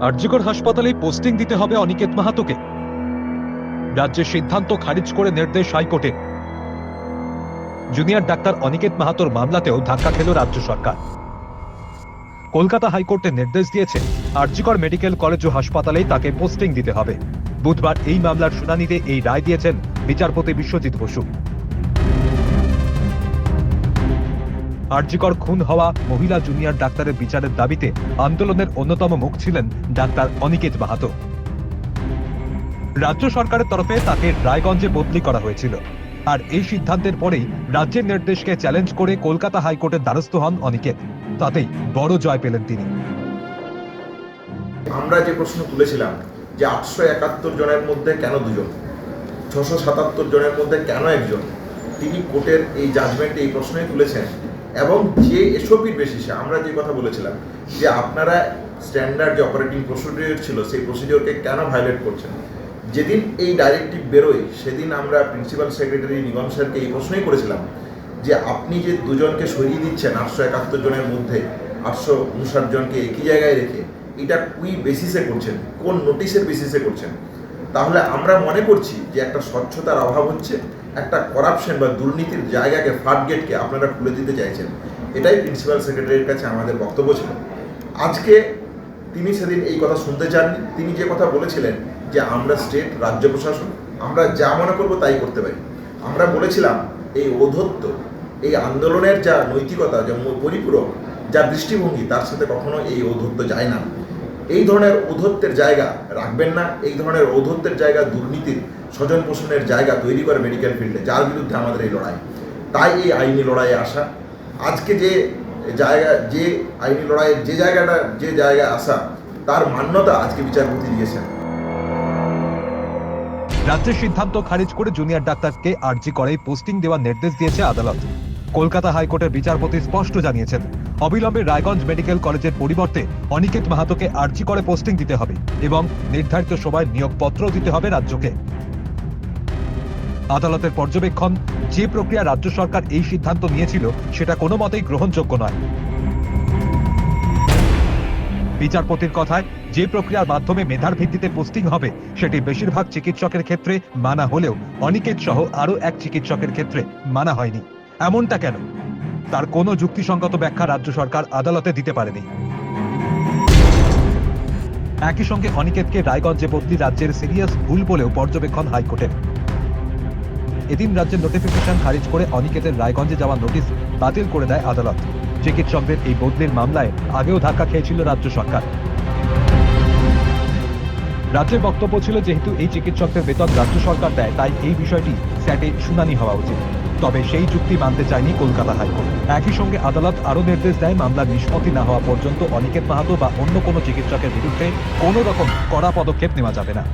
আরজিকর হাসপাতালে পোস্টিং দিতে হবে অনিকেত মাহাতোকে। রাজ্যের সিদ্ধান্ত খারিজ করে নির্দেশ হাইকোর্টে। জুনিয়র ডাক্তার অনিকেত মাহাতোর মামলাতেও ধাক্কা খেল রাজ্য সরকার। কলকাতা হাইকোর্টে নির্দেশ দিয়েছে, আরজিকর মেডিকেল কলেজ ও হাসপাতালেই তাকে পোস্টিং দিতে হবে। বুধবার এই মামলার শুনানিতে এই রায় দিয়েছেন বিচারপতি বিশ্বজিৎ বসু। আরজিকর খুন হওয়া মহিলা জুনিয়র ডাক্তারের বিচারের দাবিতে আন্দোলনের অন্যতম মুখ ছিলেন ডাক্তার অনিকেত মাহাতো। রাজ্য সরকারের তরফে তাকে রায়গঞ্জে বদলি করা হয়েছিল। আর এই সিদ্ধান্তের পরেই রাজ্যের নির্দেশকে চ্যালেঞ্জ করে কলকাতা হাইকোর্টের দ্বারস্থ হন অনিকেত। তাতেই বড় জয় পেলেন তিনি। আমরা যে প্রশ্ন তুলেছিলাম যে আটশো একাত্তর জনের মধ্যে কেন দুজন? ছশো সাতাত্তর জনের মধ্যে কেন একজন? তিনি কোর্টের এই জাজমেন্টে এই প্রশ্নই তুলেছেন এবং যে এসপির বেসিসে আমরা যে কথা বলেছিলাম, যে আপনারা স্ট্যান্ডার্ড যে অপারেটিং প্রসিডিওর ছিল, সেই প্রসিডিওরকে কেন ভায়োলেট করছেন? যেদিন এই ডাইরেক্টিভ বেরোয়, সেদিন আমরা প্রিন্সিপাল সেক্রেটারি নিগম স্যারকে এই প্রশ্নই করেছিলাম, যে আপনি যে দুজনকে সরিয়ে দিচ্ছেন, আটশো একাত্তর জনের মধ্যে, আটশো উনষাট জনকে একই জায়গায় রেখে, এটা কুই বেসিসে করছেন? কোন নোটিশের বেসিসে করছেন? তাহলে আমরা মনে করছি যে একটা স্বচ্ছতার অভাব হচ্ছে একটা করাপশন বা দুর্নীতির জায়গাকে ফাট গেটকে আপনারা খুলে দিতে চাইছেন, এটাই প্রিন্সিপাল সেক্রেটারির কাছে আমাদের বক্তব্য ছিল। আজকে তিনি সেদিন এই কথা শুনতে চাননি। তিনি যে কথা বলেছিলেন যে আমরা স্টেট রাজ্য প্রশাসন, আমরা যা মনে করব তাই করতে পারি। আমরা বলেছিলাম এই ঔদ্ধত্য, এই আন্দোলনের যা নৈতিকতা, যা পরিপূরক, যা দৃষ্টিভঙ্গি, তার সাথে কখনো এই ঔদ্ধত্য যায় না। এই ধরনের ঔদ্ধত্যের জায়গা রাখবেন না, এই ধরনের ঔদ্ধত্যের জায়গা দুর্নীতির স্বজন পোষণের জায়গা তৈরি করে মেডিকেল ফিল্ডে যার বিরুদ্ধে আমাদের এই লড়াই। তাই এই আইনি লড়াইয়ে আসা। আজকে যে জায়গা, যে আইনি লড়াইয়ের যে জায়গাটা, যে জায়গায় আসা, তার মান্যতা আজকে বিচারপতি দিয়েছেন। রাজ্যের সিদ্ধান্ত খারিজ করে জুনিয়র ডাক্তারকে আর্জি করে পোস্টিং দেওয়ার নির্দেশ দিয়েছে আদালত। কলকাতা হাইকোর্টের বিচারপতি স্পষ্ট জানিয়েছেন, অবিলম্বে রায়গঞ্জ মেডিকেল কলেজের পরিবর্তে অনিকেত মাহাতোকে আর্জি করে পোস্টিং দিতে হবে এবং নির্ধারিত সময় নিয়োগপত্র দিতে হবে রাজ্যকে। আদালতের পর্যবেক্ষণ, যে প্রক্রিয়া রাজ্য সরকার এই সিদ্ধান্ত নিয়েছিল সেটা কোনো মতেই গ্রহণযোগ্য নয়। বিচারপতির কথায়, যে প্রক্রিয়ার মাধ্যমে মেধার ভিত্তিতে পোস্টিং হবে, সেটি বেশিরভাগ চিকিৎসকের ক্ষেত্রে মানা হলেও অনিকেত সহ আরও এক চিকিৎসকের ক্ষেত্রে মানা হয়নি। এমনটা কেন? তার কোনো যুক্তিসঙ্গত ব্যাখ্যা রাজ্য সরকার আদালতে দিতে পারেনি। একই সঙ্গে অনিকেতকে রায়গঞ্জে বদলি রাজ্যের সিরিয়াস ভুল বলেও পর্যবেক্ষণ হাইকোর্টের। এদিন রাজ্যের নোটিফিকেশন খারিজ করে অনিকেতের রায়গঞ্জে যাওয়ার নোটিশ বাতিল করে দেয় আদালত। চিকিৎসকদের এই বদলির মামলায় আগেও ধাক্কা খেয়েছিল রাজ্য সরকার। রাজ্যের বক্তব্য ছিল যেহেতু এই চিকিৎসকদের বেতন রাজ্য সরকার দেয়, তাই এই বিষয়টি স্যাটে শুনানি হওয়া উচিত। তবে সেই চুক্তি মানতে চায়নি কলকাতা হাইকোর্ট। একই সঙ্গে আদালত আরও নির্দেশ দেয়, মামলার নিষ্পত্তি না হওয়া পর্যন্ত অনিকেত মাহাতো বা অন্য কোনো চিকিৎসকের বিরুদ্ধে কোনো রকম কড়া পদক্ষেপ নেওয়া যাবে না।